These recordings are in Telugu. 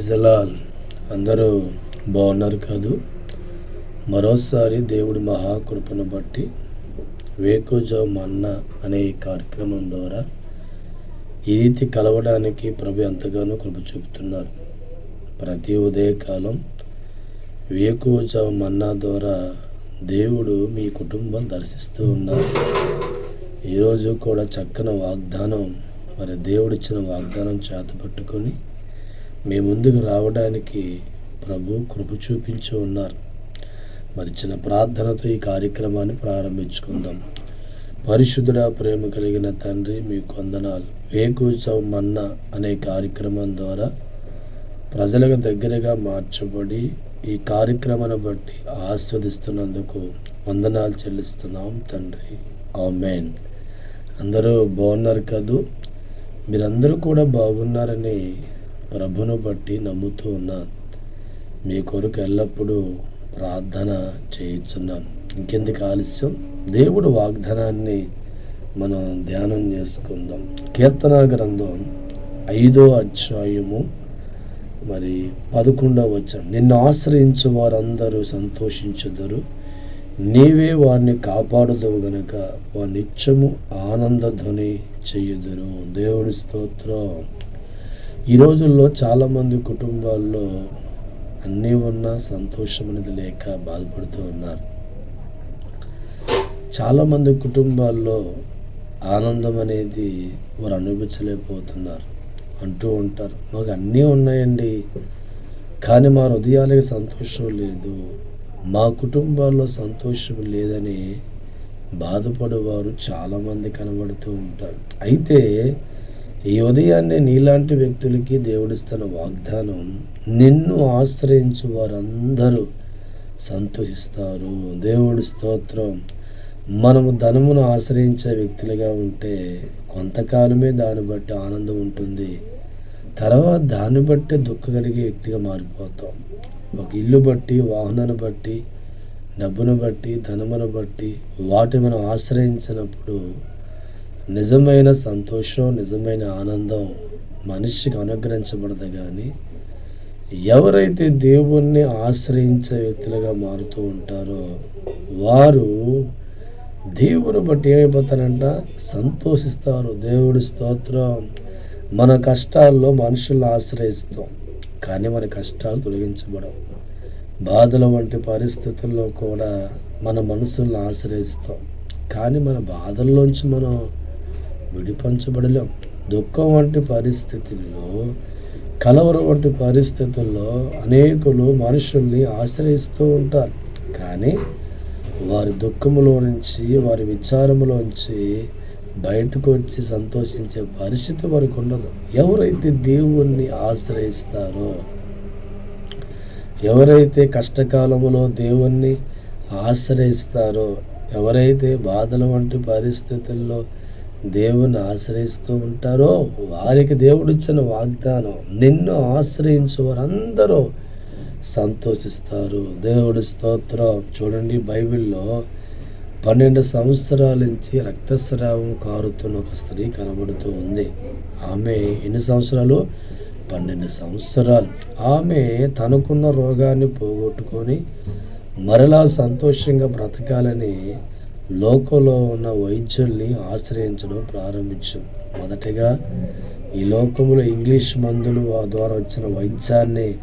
ప్రైజ్ దలాల్ అందరూ బాగున్నారు కాదు. మరోసారి దేవుడి మహాకృపను బట్టి వేకుజో మన్న అనే ఈ కార్యక్రమం ద్వారా ఈతి కలవడానికి ప్రభు ఎంతగానో కృప చూపుతున్నారు. ప్రతి ఉదయకాలం వేకుజో మన్నా ద్వారా దేవుడు మీ కుటుంబం దర్శిస్తూ ఉన్నారు. ఈరోజు కూడా చక్కని వాగ్దానం మరి దేవుడిచ్చిన వాగ్దానం చేతపట్టుకొని మీ ముందుకు రావడానికి ప్రభు కృప చూపించి ఉన్నారు. మరి చిన్న ప్రార్థనతో ఈ కార్యక్రమాన్ని ప్రారంభించుకుందాం. పరిశుద్ధుడ ప్రేమ కలిగిన తండ్రి మీ కొందనాలు. వేకూచవ్ మన్న అనే కార్యక్రమం ద్వారా ప్రజలకు దగ్గరగా మార్చబడి ఈ కార్యక్రమాన్ని బట్టి ఆస్వాదిస్తున్నందుకు వందనాలు చెల్లిస్తున్నాం తండ్రి. ఆమెన్. అందరూ బాగున్నారు కదూ? మీరందరూ కూడా బాగున్నారని ప్రభును బట్టి నమ్ముతూ ఉన్నాను మీ కొరకు ఎల్లప్పుడూ ప్రార్థన చేయించున్నాం. ఇంకెందుకు ఆలస్యం? దేవుడు వాగ్దానాన్ని మనం ధ్యానం చేసుకుందాం. కీర్తన గ్రంథం ఐదో అధ్యాయము మరి పదకొండవ వచ్చాం నిన్ను ఆశ్రయించు వారందరూ సంతోషించుదరు. నీవే వారిని కాపాడుదవు గనక వారి నిత్యము ఆనందధ్వని చెయ్యుదురు దేవుడి స్తోత్రం. ఈ రోజుల్లో చాలామంది కుటుంబాల్లో అన్నీ ఉన్నా సంతోషం అనేది లేక బాధపడుతూ ఉన్నారు. చాలామంది కుటుంబాల్లో ఆనందం అనేది వారు అనుభవించలేకపోతున్నారు. అంటూ ఉంటారు. మాకు అన్నీ ఉన్నాయండి. కానీ మా హృదయాలకి సంతోషం లేదు. మా కుటుంబాల్లో సంతోషం లేదని బాధపడేవారు చాలామంది కనబడుతూ ఉంటారు. అయితే ఈ ఉదయాన్నే నీలాంటి వ్యక్తులకి దేవుడిస్తున్న వాగ్దానం నిన్ను ఆశ్రయించు వారందరూ సంతోషిస్తారు. దేవుడి స్తోత్రం. మనము ధనమును ఆశ్రయించే వ్యక్తులుగా ఉంటే కొంతకాలమే దాన్ని బట్టి ఆనందం ఉంటుంది. తర్వాత దాన్ని బట్టి దుఃఖ కలిగే వ్యక్తిగా మారిపోతాం. ఒక ఇల్లు బట్టి వాహనాన్ని బట్టి డబ్బును బట్టి ధనమును బట్టి వాటి మనం ఆశ్రయించినప్పుడు నిజమైన సంతోషం నిజమైన ఆనందం మనిషికి అనుగ్రహించబడదు కానీ ఎవరైతే దేవుణ్ణి ఆశ్రయించే వ్యక్తులుగా మారుతూ ఉంటారో వారు దేవుని బట్టి ఏమైపోతారంట? సంతోషిస్తారు. దేవుడి స్తోత్రం. మన కష్టాల్లో మనుషులను ఆశ్రయిస్తాం. కానీ మన కష్టాలు తొలగించబడవు. బాధల వంటి పరిస్థితుల్లో కూడా మన మనసులను ఆశ్రయిస్తాం. కానీ మన బాధల్లోంచి మనం విడిపంచబడలేం. దుఃఖం వంటి పరిస్థితుల్లో కలవరం వంటి పరిస్థితుల్లో అనేకులు మనుషుల్ని ఆశ్రయిస్తూ ఉంటారు. కానీ వారి దుఃఖములో నుంచి వారి విచారములోంచి బయటకు వచ్చి సంతోషించే పరిస్థితి వారికి ఉండదు. ఎవరైతే దేవుణ్ణి ఆశ్రయిస్తారో ఎవరైతే కష్టకాలములో దేవుణ్ణి ఆశ్రయిస్తారో ఎవరైతే బాధల వంటి పరిస్థితుల్లో దేవుని ఆశ్రయిస్తూ ఉంటారో వారికి దేవుడిచ్చిన వాగ్దానం నిన్ను ఆశ్రయించు వారందరూ సంతోషిస్తారు. దేవుడి స్తోత్రం. చూడండి బైబిల్లో పన్నెండు సంవత్సరాల నుంచి రక్తస్రావం కారుతున్న ఒక స్త్రీ కనబడుతూ ఉంది. ఆమె ఎన్ని సంవత్సరాలు? పన్నెండు సంవత్సరాలు. ఆమె తనకున్న రోగాన్ని పోగొట్టుకొని మరలా సంతోషంగా బ్రతకాలని లోకంలో ఉన్న వైద్యుల్ని ఆశ్రయించడం ప్రారంభించాం. మొదటగా ఈ లోకంలో ఇంగ్లీష్ మందులు ద్వారా వచ్చిన వైద్యాన్ని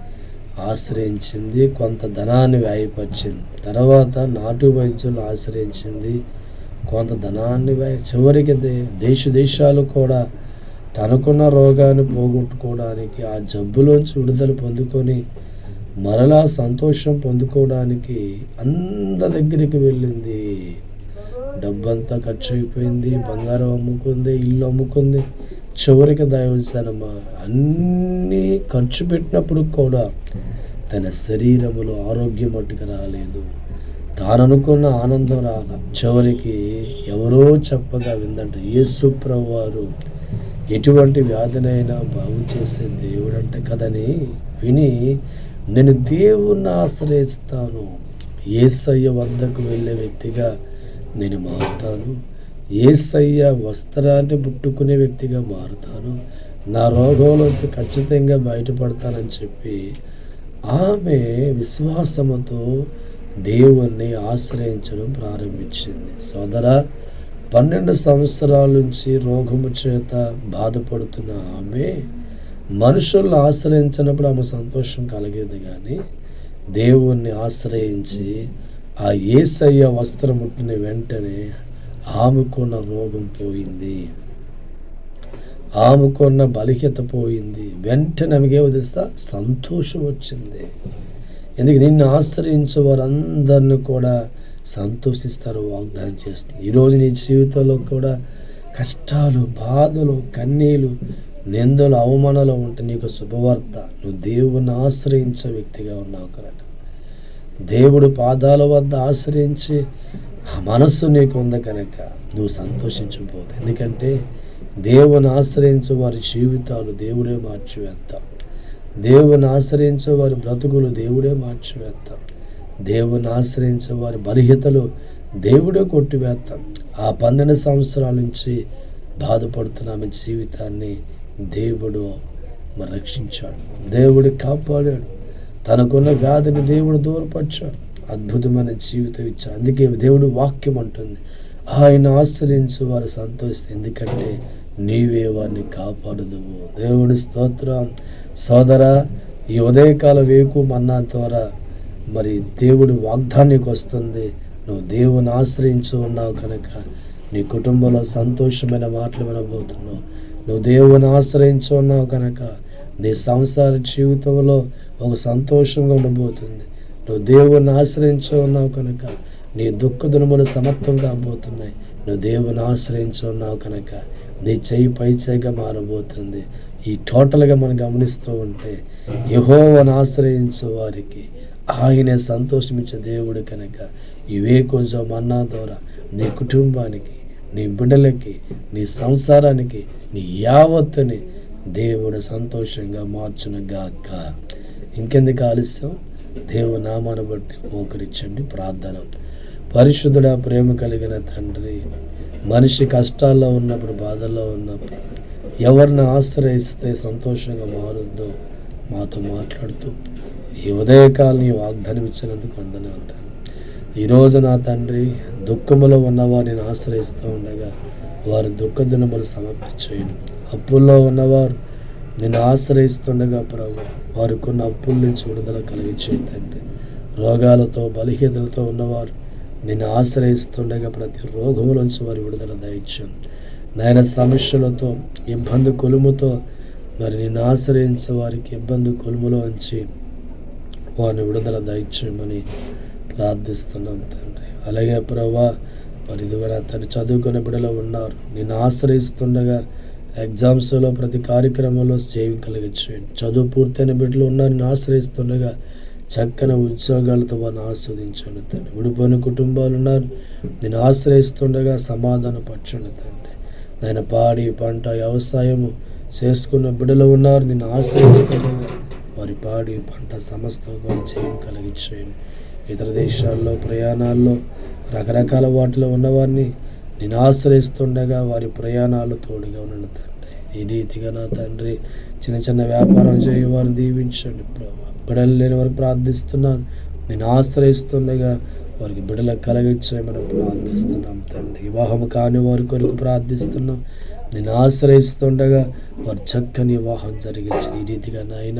ఆశ్రయించింది కొంత ధనాన్ని వ్యాయపరిచింది. తర్వాత నాటు వైద్యులను ఆశ్రయించింది కొంత ధనాన్ని వ్యయ చివరికి దేశ దేశాలు కూడా తనకున్న రోగాన్ని పోగొట్టుకోవడానికి ఆ జబ్బులోంచి విడుదల పొందుకొని మరలా సంతోషం పొందుకోవడానికి అంద దగ్గరికి వెళ్ళింది. డబ్బంతా ఖర్చు అయిపోయింది బంగారం అమ్ముకుంది ఇల్లు అమ్ముకుంది. చివరికి దయవచ్చానమ్మా అన్నీ ఖర్చు పెట్టినప్పుడు కూడా తన శరీరములో ఆరోగ్యం మట్టుకు రాలేదు. తాను అనుకున్న ఆనందం రాల. చివరికి ఎవరో చెప్పగా విందంట యేసుప్రభు వారు ఎటువంటి వ్యాధినైనా బాగు చేసే దేవుడంట కదని విని నేను దేవుణ్ణి ఆశ్రయిస్తాను. ఏసయ్య వద్దకు వెళ్ళే వ్యక్తిగా నేను మారుతాను. ఏసయ్య వస్త్రాన్ని పుట్టుకునే వ్యక్తిగా మారుతాను. నా రోగంలోంచి ఖచ్చితంగా బయటపడతానని చెప్పి ఆమె విశ్వాసముతో దేవుణ్ణి ఆశ్రయించడం ప్రారంభించింది. సోదర పన్నెండు సంవత్సరాల నుంచి రోగము చేత బాధపడుతున్న ఆమె మనుషులను ఆశ్రయించినప్పుడు ఆమె సంతోషం కలిగేది కానీ దేవుణ్ణి ఆశ్రయించి ఆ ఏసయ్య వస్త్రం ముట్టిన వెంటనే ఆమెకున్న రోగం పోయింది. ఆమెకున్న బలిహత పోయింది. వెంటనే ఆమెకి తెలుసా? సంతోషం వచ్చింది. ఎందుకు? నిన్ను ఆశ్రయించే వారందరినీ కూడా సంతోషిస్తారు వాగ్దానం చేస్తుంది. ఈరోజు నీ జీవితంలో కూడా కష్టాలు బాధలు కన్నీలు నిందలు అవమానాలు ఉంటే నీకు శుభవార్త. నువ్వు దేవుని ఆశ్రయించే వ్యక్తిగా ఉన్నావు కరెక్ట్ దేవుడు పాదాల వద్ద ఆశ్రయించి ఆ మనస్సు నీకు ఉంది కనుక నువ్వు సంతోషించబోదు ఎందుకంటే దేవుని ఆశ్రయించే వారి జీవితాలు దేవుడే మార్చివేస్తాం దేవుని ఆశ్రయించే వారి బ్రతుకులు దేవుడే మార్చివేస్తాం దేవుని ఆశ్రయించే వారి బలహీతలు దేవుడే కొట్టివేస్తాం ఆ పందిన సంవత్సరాల నుంచి బాధపడుతున్న. ఆమె జీవితాన్ని దేవుడు మరి రక్షించాడు. దేవుడు కాపాడాడు. తనకున్న వ్యాధిని దేవుడు దూరపరిచాడు. అద్భుతమైన జీవితం ఇచ్చాడు. అందుకే దేవుడు వాక్యం అంటుంది. ఆయన ఆశ్రయించు వారు సంతోషిస్తే ఎందుకంటే నీవే వారిని కాపాడుదువు. దేవుడి స్తోత్రం. సోదర ఈ ఉదయకాల వేకు మన్నా ద్వారా మరి దేవుడి వాగ్దానికి వస్తుంది. నువ్వు దేవుని ఆశ్రయించి ఉన్నావు కనుక నీ కుటుంబంలో సంతోషమైన మాటలు వినబోతున్నావు. నువ్వు దేవుని ఆశ్రయించి ఉన్నావు కనుక నీ సంసార జీవితంలో ఒక సంతోషంగా ఉండబోతుంది. నువ్వు దేవుని ఆశ్రయించి ఉన్నావు కనుక నీ దుఃఖ దునుములు సమత్వం కాబోతున్నాయి. నువ్వు దేవుని ఆశ్రయించి ఉన్నావు కనుక నీ చెయ్యి పై చేయిగా మారబోతుంది. ఈ టోటల్గా మనం గమనిస్తూ ఉంటే యహోవను ఆశ్రయించే వారికి ఆయనే సంతోషమిచ్చే దేవుడు కనుక ఇవే కొంచెం మన్నా ద్వారా నీ కుటుంబానికి నీ బిడ్డలకి నీ సంసారానికి నీ యావత్తుని దేవుడు సంతోషంగా మార్చునుగాక ఇంకెందుకు ఆలస్యం? దేవుని నామాను బట్టి మోకరించండి ప్రార్థన. పరిశుద్ధుడ ప్రేమ కలిగిన తండ్రి మనిషి కష్టాల్లో ఉన్నప్పుడు బాధల్లో ఉన్నప్పుడు ఎవరిని ఆశ్రయిస్తే సంతోషంగా మారుద్దో మాతో మాట్లాడుతూ ఈ ఉదయకాలం ఈ వాగ్దానం ఇచ్చినందుకు వందనాలు తండ్రి. ఈరోజు నా తండ్రి దుఃఖములో ఉన్నవారిని ఆశ్రయిస్తూ ఉండగా వారి దుఃఖ దినములు సమర్పించేయండి. అప్పుల్లో ఉన్నవారు నేను ఆశ్రయిస్తుండగా ప్రభు వారికి ఉన్న అప్పుల నుంచి విడుదల కలిగించేది తండ్రి. రోగాలతో బలహీనతలతో ఉన్నవారు నిన్ను ఆశ్రయిస్తుండగా ప్రతి రోగములోంచి వారి విడుదల దయచాం. నాయన సమస్యలతో ఇబ్బంది కొలుముతో మరి నిన్ను ఆశ్రయించే వారికి ఇబ్బంది కొలుములో ఉంచి వారిని విడుదల దయచేయమని ప్రార్థిస్తున్నాం తండ్రి. అలాగే ప్రభా మరి ఇదివరకు తండ్రి చదువుకునే బిడ్డలు ఉన్నారు. నిన్ను ఆశ్రయిస్తుండగా ఎగ్జామ్స్లో ప్రతి కార్యక్రమంలో జైవి కలిగించేయండి చదువు పూర్తయిన బిడ్డలు ఉన్నారని ఆశ్రయిస్తుండగా చక్కని ఉద్యోగాలతో వారిని ఆస్వాదించండి తండ్రి. విడిపోయిన కుటుంబాలు ఉన్నారు. నేను ఆశ్రయిస్తుండగా సమాధాన తండ్రి. నేను పాడి పంట వ్యవసాయము చేసుకున్న బిడ్డలు ఉన్నారు. నేను ఆశ్రయిస్తుండగా వారి పాడి పంట సమస్తంగా చేయం కలిగించేయండి ఇతర దేశాల్లో ప్రయాణాల్లో రకరకాల వాటిలో ఉన్నవారిని నేను ఆశ్రయిస్తుండగా వారి ప్రయాణాలు తోడుగా ఉండండి తండ్రి. ఈ రీతిగా నా తండ్రి చిన్న చిన్న వ్యాపారం చేయ వారిని దీవించండి ప్రభా. బిడలు లేని వారు ప్రార్థిస్తున్నాను. నేను ఆశ్రయిస్తుండగా వారికి బిడల కలిగించేయమని ప్రార్థిస్తున్నాం తండ్రి. వివాహం కాని వారి కొరకు ప్రార్థిస్తున్నాం. నేను ఆశ్రయిస్తుండగా వారు చక్కని వివాహం జరిగించండి. ఈ రీతిగా నాయన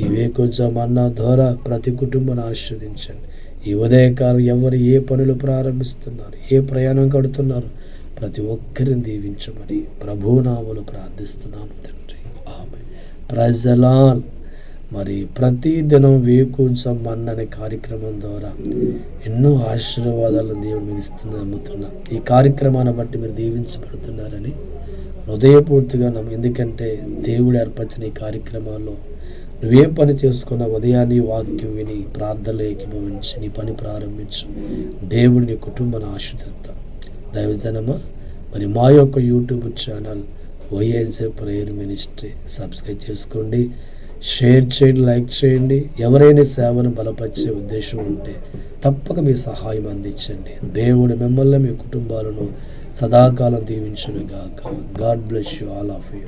ఈ వేకొంచెం అన్న ద్వారా ప్రతి కుటుంబాన్ని ఆస్వాదించండి ఈ ఉదయకాలం ఎవరు ఏ పనులు ప్రారంభిస్తున్నారు ఏ ప్రయాణం కడుతున్నారు ప్రతి ఒక్కరిని దీవించమని ప్రభునామలు ప్రార్థిస్తున్నాం తండ్రి. ఆమె ప్రజలాల్ మరి ప్రతిదినం వేకూంచం వేకుంచం అనే కార్యక్రమం ద్వారా ఎన్నో ఆశీర్వాదాలు దేవుడు మీరు ఇస్తున్న నమ్ముతున్నా ఈ కార్యక్రమాన్ని బట్టి మీరు దీవించబడుతున్నారని హృదయపూర్తిగా నమ్ము. ఎందుకంటే దేవుడు ఏర్పరిచిన ఈ కార్యక్రమాల్లో నువ్వే పని చేసుకున్న ఉదయాన్ని వాక్యం విని ప్రార్థనలు ఏకీభవించి నీ పని ప్రారంభించు. దేవుడు నీ కుటుంబాన్ని ఆశ్రదిద్దాం దైవజనమా మరి మా యొక్క యూట్యూబ్ ఛానల్ వైఎన్సే ప్రేయర్ మినిస్ట్రీ సబ్స్క్రైబ్ చేసుకోండి. షేర్ చేయండి లైక్ చేయండి. ఎవరైనా సేవను బలపరిచే ఉద్దేశం ఉంటే తప్పక మీ సహాయం అందించండి. దేవుడు మిమ్మల్ని మీ కుటుంబాలను సదాకాలం దీవించునుగాక. God bless you all of you.